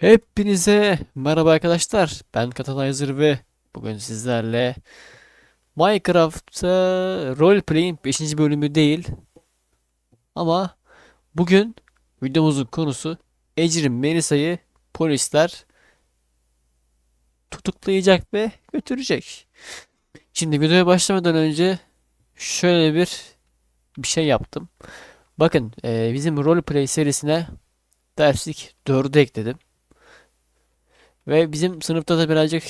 Hepinize merhaba arkadaşlar. Ben Katalizer ve bugün sizlerle Minecraft'ta roleplay'in 5. bölümü değil. Ama bugün videomuzun konusu Ecrin Melisa'yı polisler tutuklayacak ve götürecek. Şimdi videoya başlamadan önce şöyle bir bir şey yaptım. Bakın eee, bizim roleplay serisine derslik 4'ü ekledim. Ve bizim sınıfta da birazcık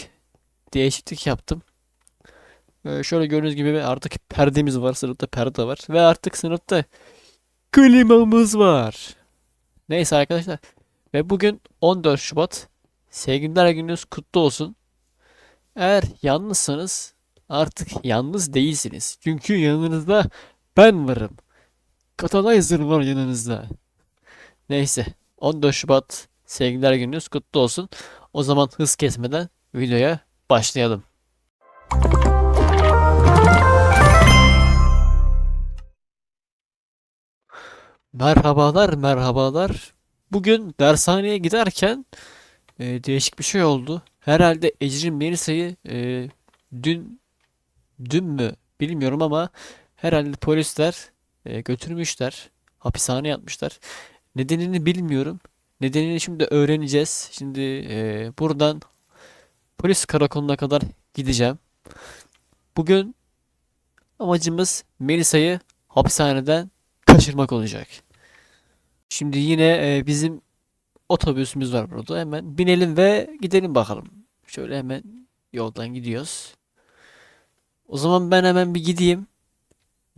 değişiklik yaptım. Ee, şöyle gördüğünüz gibi artık perdemiz var. Sınıfta perde var. Ve artık sınıfta klimamız var. Neyse arkadaşlar. Ve bugün 14 Şubat. Sevgililer gününüz kutlu olsun. Eğer yalnızsanız artık yalnız değilsiniz. Çünkü yanınızda ben varım. Katalizer var yanınızda. Neyse. 14 Şubat sevgililer gününüz kutlu olsun. O zaman hız kesmeden videoya başlayalım. Merhabalar, merhabalar. Bugün dershaneye giderken e, değişik bir şey oldu. Herhalde Ecrin Melisa'yı e, dün dün mü bilmiyorum ama herhalde polisler e, götürmüşler. Hapishaneye atmışlar. Nedenini bilmiyorum. Nedenini şimdi öğreneceğiz. Şimdi e, buradan polis karakoluna kadar gideceğim. Bugün amacımız Melisa'yı hapishaneden kaçırmak olacak. Şimdi yine e, bizim otobüsümüz var burada. Hemen binelim ve gidelim bakalım. Şöyle hemen yoldan gidiyoruz. O zaman ben hemen bir gideyim.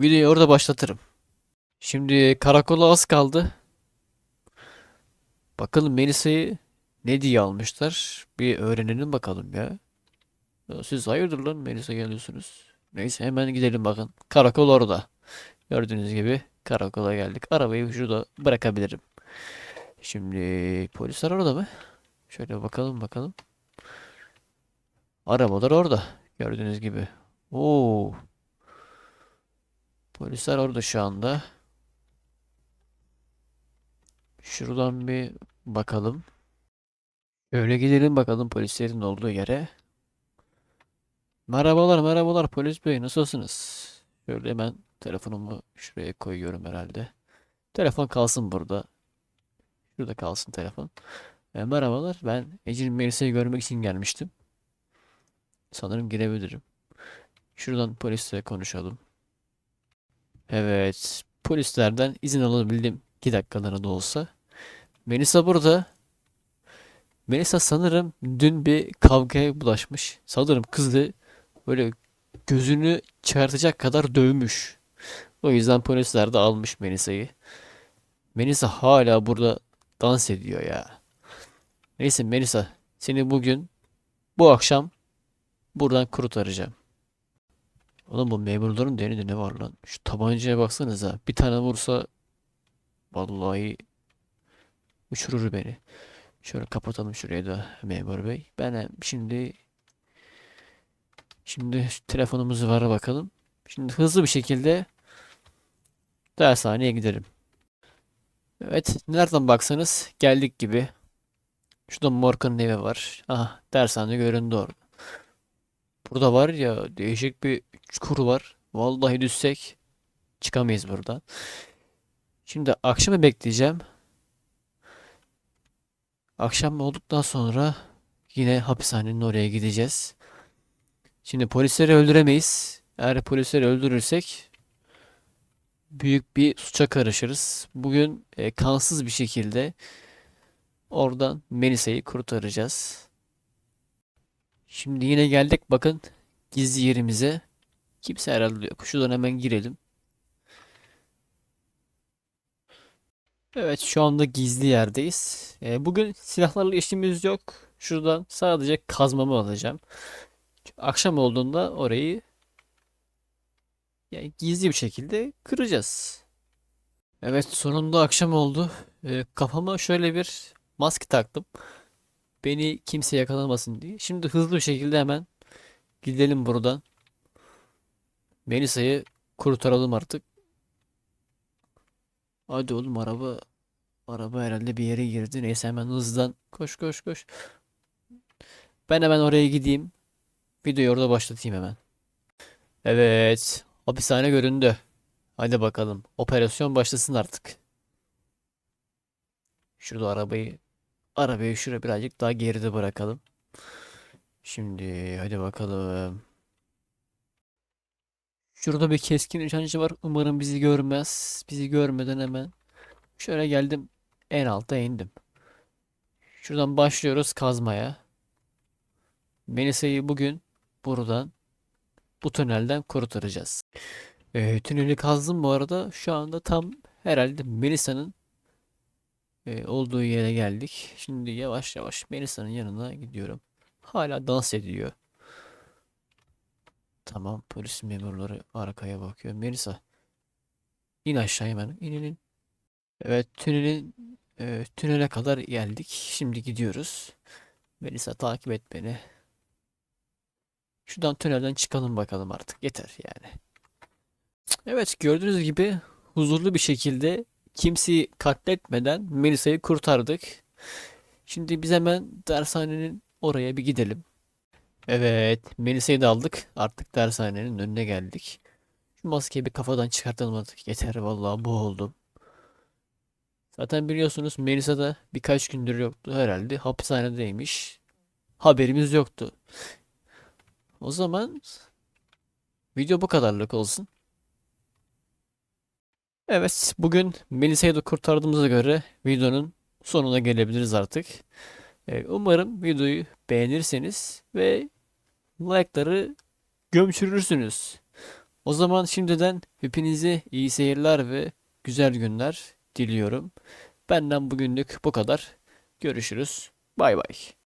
Videoyu orada başlatırım. Şimdi karakola az kaldı. Bakalım Melisa'yı ne diye almışlar? Bir öğrenelim bakalım ya. Siz hayırdır lan Melisa geliyorsunuz. Neyse hemen gidelim bakın. Karakol orada. Gördüğünüz gibi karakola geldik. Arabayı şurada bırakabilirim. Şimdi polisler orada mı? Şöyle bakalım bakalım. Arabalar orada. Gördüğünüz gibi. Oo. Polisler orada şu anda. Şuradan bir bakalım. Şöyle gidelim bakalım polislerin olduğu yere. Merhabalar merhabalar polis bey nasılsınız? Şöyle hemen telefonumu şuraya koyuyorum herhalde. Telefon kalsın burada. Şurada kalsın telefon. E, merhabalar ben Ecrin Melisa'yı görmek için gelmiştim. Sanırım girebilirim. Şuradan polisle konuşalım. Evet polislerden izin alabildim. 2 dakikalığına da olsa. Melisa burada. Melisa sanırım dün bir kavgaya bulaşmış. Sanırım kızı böyle gözünü çıkartacak kadar dövmüş. O yüzden polisler de almış Melisa'yı. Melisa hala burada dans ediyor ya. Neyse Melisa seni bugün bu akşam buradan kurtaracağım. Oğlum bu memurların deninde ne var lan? Şu tabancaya baksanıza. Bir tane vursa vallahi uçurur beni. Şöyle kapatalım şurayı da memur bey. Ben hem şimdi şimdi şu telefonumuzu var bakalım. Şimdi hızlı bir şekilde dershaneye gidelim. Evet, nereden baksanız geldik gibi. Şurada Morgan'ın evi var. Aha, dershane göründü orada. Burada var ya değişik bir çukur var. Vallahi düşsek çıkamayız buradan. Şimdi akşamı bekleyeceğim. Akşam olduktan sonra yine hapishanenin oraya gideceğiz. Şimdi polisleri öldüremeyiz. Eğer polisleri öldürürsek büyük bir suça karışırız. Bugün e, kansız bir şekilde oradan Melisa'yı kurtaracağız. Şimdi yine geldik bakın gizli yerimize. Kimse herhalde yok. Şuradan hemen girelim. Evet şu anda gizli yerdeyiz. E, bugün silahlarla işimiz yok. Şuradan sadece kazmamı alacağım. Akşam olduğunda orayı yani gizli bir şekilde kıracağız. Evet sonunda akşam oldu. E, kafama şöyle bir maske taktım. Beni kimse yakalamasın diye. Şimdi hızlı bir şekilde hemen gidelim buradan. Melisa'yı kurtaralım artık. Hadi oğlum araba Araba herhalde bir yere girdi. Neyse hemen hızdan koş koş koş. Ben hemen oraya gideyim. Videoyu orada başlatayım hemen. Evet. Hapishane göründü. Hadi bakalım. Operasyon başlasın artık. Şurada arabayı arabayı şuraya birazcık daha geride bırakalım. Şimdi hadi bakalım. Şurada bir keskin nişancı var. Umarım bizi görmez. Bizi görmeden hemen şöyle geldim. En alta indim. Şuradan başlıyoruz kazmaya. Melisa'yı bugün buradan bu tünelden kurtaracağız. Ee, tüneli kazdım bu arada. Şu anda tam herhalde Melisa'nın e, olduğu yere geldik. Şimdi yavaş yavaş Melisa'nın yanına gidiyorum. Hala dans ediyor. Tamam polis memurları arkaya bakıyor. Melisa in aşağı hemen. İn in in. Evet tünelin e, tünele kadar geldik. Şimdi gidiyoruz. Melisa takip et beni. Şuradan tünelden çıkalım bakalım artık. Yeter yani. Evet gördüğünüz gibi huzurlu bir şekilde kimseyi katletmeden Melisa'yı kurtardık. Şimdi biz hemen dershanenin oraya bir gidelim. Evet, Melisa'yı da aldık. Artık dershanenin önüne geldik. Şu maskeyi bir kafadan çıkartalım artık. Yeter vallahi boğuldum. Zaten biliyorsunuz Melisa da birkaç gündür yoktu herhalde. Hapishanedeymiş. Haberimiz yoktu. O zaman video bu kadarlık olsun. Evet, bugün Melisa'yı da kurtardığımıza göre videonun sonuna gelebiliriz artık. Ee, umarım videoyu beğenirseniz ve like'ları gömçürürsünüz. O zaman şimdiden hepinize iyi seyirler ve güzel günler diliyorum. Benden bugünlük bu kadar. Görüşürüz. Bay bay.